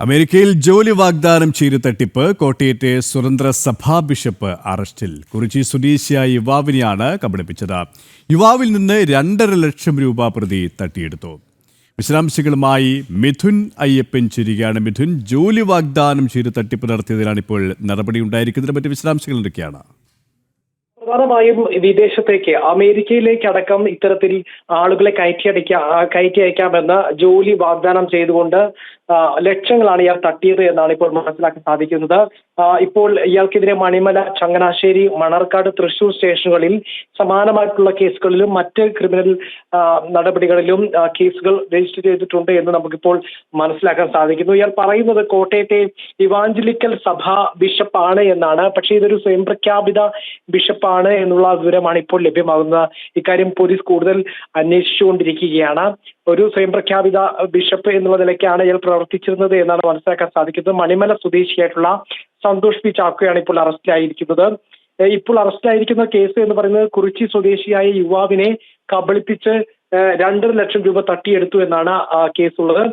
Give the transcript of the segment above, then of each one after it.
അമേരിക്കയിൽ ജോലി വാഗ്ദാനം ചെയ്ത് തട്ടിപ്പ് കോട്ടയത്തെ സ്വതന്ത്ര സഭാ ബിഷപ്പ് അറസ്റ്റിൽ. കുറിച്ചി സ്വദേശിയായ യുവാവിനെയാണ് കബളിപ്പിച്ചത്. യുവാവിൽ നിന്ന് രണ്ടര ലക്ഷം രൂപ പ്രതി തട്ടിയെടുത്തു. വിശദാംശങ്ങളുമായി മിഥുൻ അയ്യപ്പൻ ചിരികയാണ്. മിഥുൻ ജോലി വാഗ്ദാനം ചെയ്ത് തട്ടിപ്പ് നടത്തിയതിലാണ് ഇപ്പോൾ നടപടി ഉണ്ടായിരിക്കുന്നത്. മറ്റ് വിശദാംശങ്ങൾ എന്തൊക്കെയാണ്? പ്രധാനമായും വിദേശത്തേക്ക് അമേരിക്കയിലേക്ക് അടക്കം ഇത്തരത്തിൽ ആളുകളെ കയറ്റി അടിക്കാ കയറ്റി അയക്കാമെന്ന് ജോലി വാഗ്ദാനം ചെയ്തുകൊണ്ട് ലക്ഷങ്ങളാണ് ഇയാൾ തട്ടിയത് എന്നാണ് ഇപ്പോൾ മനസ്സിലാക്കാൻ സാധിക്കുന്നത്. ഇപ്പോൾ ഇയാൾക്കെതിരെ മണിമല ചങ്ങനാശ്ശേരി മണർക്കാട് തൃശൂർ സ്റ്റേഷനുകളിൽ സമാനമായിട്ടുള്ള കേസുകളിലും മറ്റ് ക്രിമിനൽ നടപടികളിലും കേസുകൾ രജിസ്റ്റർ ചെയ്തിട്ടുണ്ട് എന്ന് നമുക്കിപ്പോൾ മനസ്സിലാക്കാൻ സാധിക്കുന്നു. ഇയാൾ പറയുന്നത് കോട്ടയത്തെ ഇവാഞ്ചലിക്കൽ സഭ ബിഷപ്പാണ് എന്നാണ്. പക്ഷേ ഇതൊരു സ്വയം പ്രഖ്യാപിത ബിഷപ്പാണ് എന്നുള്ള വിവരമാണ് ഇപ്പോൾ ലഭ്യമാകുന്നത്. ഇക്കാര്യം പോലീസ് കൂടുതൽ അന്വേഷിച്ചുകൊണ്ടിരിക്കുകയാണ്. ഒരു സ്വയം പ്രഖ്യാപിത ബിഷപ്പ് എന്നുള്ള നിലയ്ക്കാണ് ഇയാൾ പ്രവർത്തിച്ചിരുന്നത് എന്നാണ് മനസ്സിലാക്കാൻ സാധിക്കുന്നത്. മണിമല സ്വദേശിയായിട്ടുള്ള സന്തോഷ് പി ചാക്കോയാണ് ഇപ്പോൾ അറസ്റ്റിലായിരിക്കുന്നത്. ഇപ്പോൾ അറസ്റ്റിലായിരിക്കുന്ന കേസ് എന്ന് പറയുന്നത് കുറിച്ചി സ്വദേശിയായ യുവാവിനെ കബളിപ്പിച്ച് രണ്ടര ലക്ഷം രൂപ തട്ടിയെടുത്തു എന്നാണ് കേസുള്ളത്.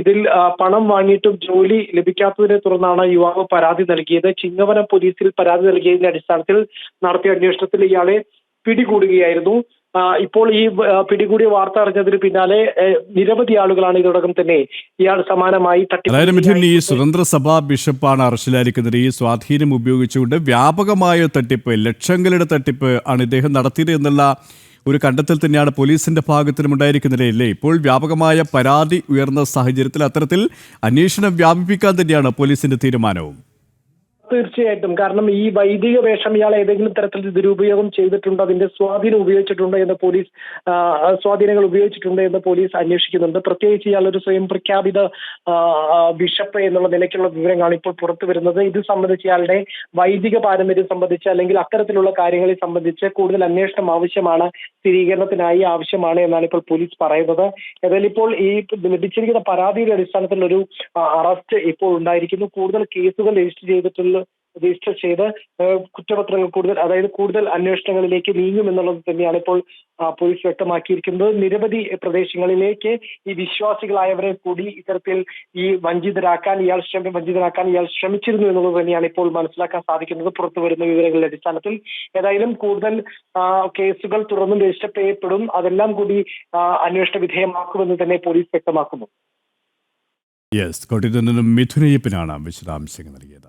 ഇതിൽ പണം വാങ്ങിയിട്ടും ജോലി ലഭിക്കാത്തതിനെ തുടർന്നാണ് യുവാവ് പരാതി നൽകിയത്. ചിങ്ങവനം പോലീസിൽ പരാതി നൽകിയതിന്റെ അടിസ്ഥാനത്തിൽ നടത്തിയ അന്വേഷണത്തിൽ ഇയാളെ പിടികൂടുകയായിരുന്നു. ഇപ്പോൾ ഈ പിടികൂടിയ വാർത്ത അറിഞ്ഞതിന് പിന്നാലെ നിരവധി ആളുകളാണ് ഇതോടകം തന്നെ ഇയാൾ സമാനമായി അതായത് മിഥുൻ ഈ സ്വതന്ത്ര സഭാ ബിഷപ്പാണ് അറസ്റ്റിലായിരിക്കുന്നത്. ഈ സ്വാധീനം ഉപയോഗിച്ചുകൊണ്ട് വ്യാപകമായ തട്ടിപ്പ് ലക്ഷങ്ങളുടെ തട്ടിപ്പ് ആണ് ഇദ്ദേഹം നടത്തിയത് എന്നുള്ള ഒരു കണ്ടെത്തൽ തന്നെയാണ് പോലീസിന്റെ ഭാഗത്തിനും ഉണ്ടായിരിക്കുന്നത് അല്ലേ ഇപ്പോൾ വ്യാപകമായ പരാതി ഉയർന്ന സാഹചര്യത്തിൽ അത്തരത്തിൽ അന്വേഷണം വ്യാപിപ്പിക്കാൻ തന്നെയാണ് പോലീസിന്റെ തീരുമാനവും. തീർച്ചയായിട്ടും. കാരണം ഈ വൈദിക വേഷം ഇയാൾ ഏതെങ്കിലും തരത്തിൽ ദുരുപയോഗം ചെയ്തിട്ടുണ്ടോ? അതിന്റെ സ്വാധീനം ഉപയോഗിച്ചിട്ടുണ്ടോ എന്ന് പോലീസ് സ്വാധീനങ്ങൾ ഉപയോഗിച്ചിട്ടുണ്ടോ എന്ന് പോലീസ് അന്വേഷിക്കുന്നുണ്ട്. പ്രത്യേകിച്ച് ഇയാൾ ഒരു സ്വയം പ്രഖ്യാപിത ബിഷപ്പ് എന്നുള്ള നിലയ്ക്കുള്ള വിവരങ്ങളാണ് ഇപ്പോൾ പുറത്തു വരുന്നത്. ഇത് സംബന്ധിച്ച് ഇയാളുടെ വൈദിക പാരമ്പര്യം സംബന്ധിച്ച് അല്ലെങ്കിൽ അത്തരത്തിലുള്ള കാര്യങ്ങളെ സംബന്ധിച്ച് കൂടുതൽ അന്വേഷണം ആവശ്യമാണ്. സ്ഥിരീകരണത്തിനായി ആവശ്യമാണ് എന്നാണ് ഇപ്പോൾ പോലീസ് പറയുന്നത്. ഏതായാലും ഇപ്പോൾ ഈ ലഭിച്ചിരിക്കുന്ന പരാതിയുടെ അടിസ്ഥാനത്തിൽ ഒരു അറസ്റ്റ് ഇപ്പോൾ ഉണ്ടായിരിക്കുന്നു. കൂടുതൽ കേസുകൾ രജിസ്റ്റർ ചെയ്തിട്ടുള്ള രജിസ്റ്റർ ചെയ്ത് കുറ്റപത്രങ്ങൾ കൂടുതൽ അതായത് കൂടുതൽ അന്വേഷണങ്ങളിലേക്ക് നീങ്ങും എന്നുള്ളത് തന്നെയാണ് ഇപ്പോൾ പോലീസ് വ്യക്തമാക്കിയിരിക്കുന്നത്. നിരവധി പ്രദേശങ്ങളിലേക്ക് ഈ വിശ്വാസികളായവരെ കൂടി ഇത്തരത്തിൽ ഈ വഞ്ചിതരാക്കാൻ ഇയാൾ ശ്രമ വഞ്ചിതരാക്കാൻ ഇയാൾ ശ്രമിച്ചിരുന്നു എന്നുള്ളത് തന്നെയാണ് ഇപ്പോൾ മനസ്സിലാക്കാൻ സാധിക്കുന്നത്. പുറത്തു വരുന്ന വിവരങ്ങളുടെ അടിസ്ഥാനത്തിൽ. ഏതായാലും കൂടുതൽ കേസുകൾ തുടർന്നും രജിസ്റ്റർ ചെയ്യപ്പെടും. അതെല്ലാം കൂടി അന്വേഷണ വിധേയമാക്കുമെന്ന് തന്നെ പോലീസ് വ്യക്തമാക്കുന്നു. യെസ് കോട്ടയത്ത് നിന്നും വിശദാംശങ്ങൾ നൽകിയത്.